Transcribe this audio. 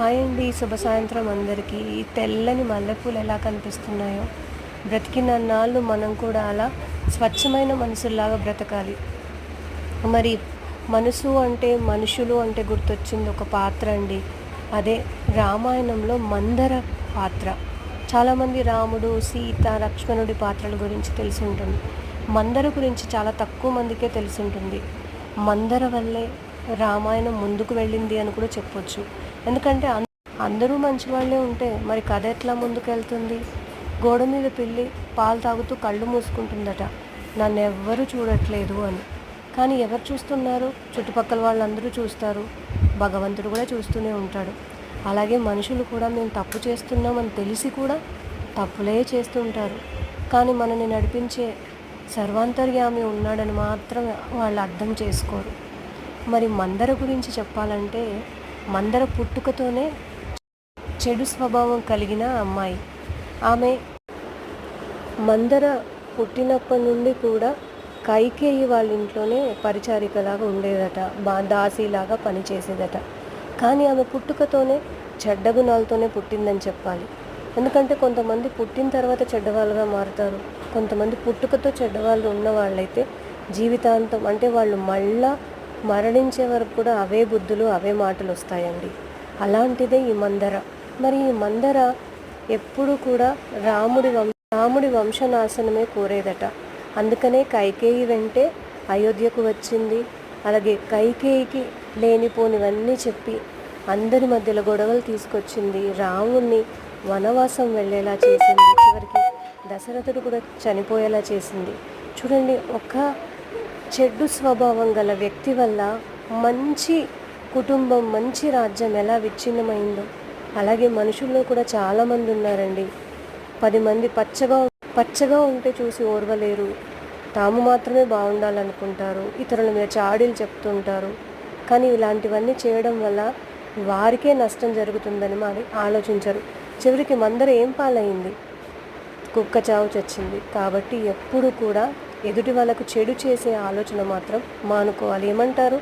Hi అండి శుభ సాయంత్రం అందరికీ. ఈ తెల్లని మల్లెపూలు ఎలా కనిపిస్తున్నాయో? బ్రతికిన నాళ్ళు మనం కూడా అలా స్వచ్ఛమైన మనసులాగా బ్రతకాలి. మరి మనసు అంటే మనుషులు అంటే గుర్తొచ్చింది ఒక పాత్ర అండి. అదే రామాయణంలో మందర పాత్ర. చాలామంది రాముడు సీత లక్ష్మణుడి పాత్రల గురించి తెలిసి ఉంటుంది. మందర గురించి చాలా తక్కువ మందికే తెలిసి ఉంటుంది. మందర వల్లే రామాయణం ముందుకు వెళ్ళింది అని కూడా చెప్పొచ్చు. ఎందుకంటే అందరూ మంచి వాళ్ళే ఉంటే మరి కథ ఎట్లా ముందుకెళ్తుంది? గోడ మీద పిల్లి పాలు తాగుతూ కళ్ళు మూసుకుంటుందట. నన్ను ఎవ్వరూ చూడట్లేదు అని. కానీ ఎవరు చూస్తున్నారు? చుట్టుపక్కల వాళ్ళందరూ చూస్తారు. భగవంతుడు కూడా చూస్తూనే ఉంటాడు. అలాగే మనుషులు కూడా మేము తప్పు చేస్తున్నామని తెలిసి కూడా తప్పులే చేస్తుంటారు. కానీ మనని నడిపించే సర్వాంతర్యామి ఉన్నాడని మాత్రం వాళ్ళు అర్థం చేసుకోరు. మరి మందర గురించి చెప్పాలంటే మందర పుట్టుకతోనే చెడు స్వభావం కలిగిన అమ్మాయి. ఆమె మందర పుట్టినప్పటి నుండి కూడా కైకేయి వాళ్ళ ఇంట్లోనే పరిచారికలాగా ఉండేదట బా దాసీలాగా పనిచేసేదట. కానీ ఆమె పుట్టుకతోనే చెడ్డ గుణాలతోనే పుట్టిందని చెప్పాలి. ఎందుకంటే కొంతమంది పుట్టిన తర్వాత చెడ్డవాళ్ళుగా మారుతారు. కొంతమంది పుట్టుకతో చెడ్డవాళ్ళు ఉన్న వాళ్ళైతే జీవితాంతం అంటే వాళ్ళు మళ్ళా మరణించే వరకు కూడా అవే బుద్ధులు అవే మాటలు వస్తాయండి. అలాంటిదే ఈ మందర. మరి ఈ మందర ఎప్పుడు కూడా రాముడి వం రాముడి వంశనాశనమే కోరేదట. అందుకనే కైకేయి వెంటే అయోధ్యకు వచ్చింది. అలాగే కైకేయికి లేనిపోనివన్నీ చెప్పి అందరి మధ్యలో గొడవలు తీసుకొచ్చింది. రాముణ్ణి వనవాసం వెళ్ళేలా చేసింది. చివరికి దశరథుడు కూడా చనిపోయేలా చేసింది. చూడండి ఒక చెడ్డు స్వభావం గల వ్యక్తి వల్ల మంచి కుటుంబం మంచి రాజ్యం ఎలా విచ్ఛిన్నమైందో. అలాగే మనుషుల్లో కూడా చాలామంది ఉన్నారండి. పది మంది పచ్చగా పచ్చగా ఉంటే చూసి ఓర్వలేరు. తాము మాత్రమే బాగుండాలనుకుంటారు. ఇతరుల మీద చాడీలు చెప్తుంటారు. కానీ ఇలాంటివన్నీ చేయడం వల్ల వారికే నష్టం జరుగుతుందని మరి ఆలోచించరు. చివరికి మందరం ఏం పాలైంది? కుక్క చావు చచ్చింది. కాబట్టి ఎప్పుడు కూడా ఎదుటి వాళ్ళకు చెడు చేసే ఆలోచన మాత్రం మానుకోవాలి. ఏమంటారు?